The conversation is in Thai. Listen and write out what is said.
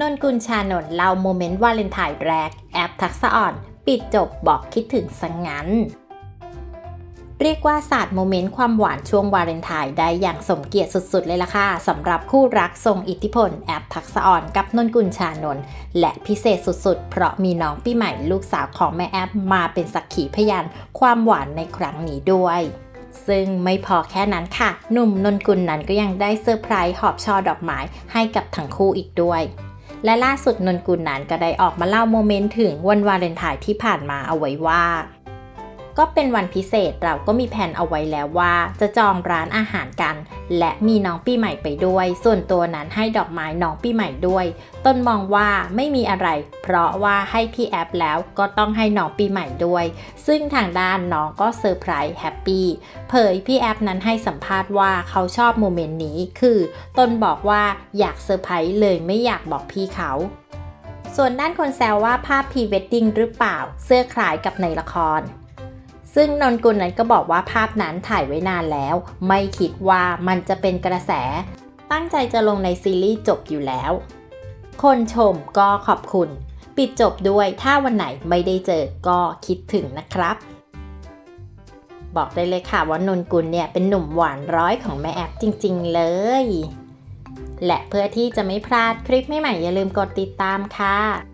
นนกุลชานนท์เล่าโมเมนต์วาเลนไทน์แรก แอปทักษะอ่อน ปิดจบบอกคิดถึงสังงั้น เรียกว่าศาสตร์โมเมนต์ความหวานช่วงวาเลนไทน์ได้อย่างสมเกียรติสุดๆ เลยล่ะค่ะสำหรับคู่รักทรงอิทธิพล แอปทักษะอ่อนกับนนกุลชานนท์และพิเศษสุดๆ เพราะมีน้องปีใหม่ลูกสาวของแม่แอปมาเป็นสักขีพยานความหวานในครั้งนี้ด้วยซึ่งไม่พอแค่นั้นค่ะ หนุ่มนนกุลนั้นก็ยังได้เซอร์ไพรส์หอบช่อดอกไม้ให้กับทั้งคู่อีกด้วย และล่าสุดนนกุลนั้นก็ได้ออกมาเล่าโมเมนต์ถึงวันวาเลนไทน์ที่ผ่านมาเอาไว้ว่า ก็เป็นวันพิเศษเราก็มีแผนเอาไว้แล้วว่า จะจองร้านอาหารกัน และมีน้องปีใหม่ไปด้วย ส่วนตัวนั้นให้ดอกไม้น้องปีใหม่ด้วย ต้นมองว่าไม่มีอะไร เพราะว่าให้พี่แอปแล้วก็ต้องให้น้องปีใหม่ด้วย ซึ่งทางด้านน้องก็เซอร์ไพรส์แฮปปี้เผยพี่แอปนั้นให้สัมภาษณ์ว่าเขาชอบโมเมนต์นี้ คือต้นบอกว่าอยากเซอร์ไพรส์เลยไม่อยากบอกพี่เขาส่วนด้านคนแซวว่าภาพพรีเวดดิ้งหรือเปล่า เสื้อคล้ายกับในละคร ซึ่งนนกุลนั้นก็บอกว่าภาพนั้นถ่ายไว้นานแล้ว ไม่คิดว่ามันจะเป็นกระแส ตั้งใจจะลงในซีรีส์จบอยู่แล้ว คนชมก็ขอบคุณ ปิดจบด้วยถ้าวันไหนไม่ได้เจอก็คิดถึงนะครับ บอกได้เลยค่ะว่านนกุลเนี่ยเป็นหนุ่มหวานร้อยของแม่แอปจริง ๆ เลย และเพื่อที่จะไม่พลาดคลิปใหม่ๆอย่าลืมกดติดตามค่ะ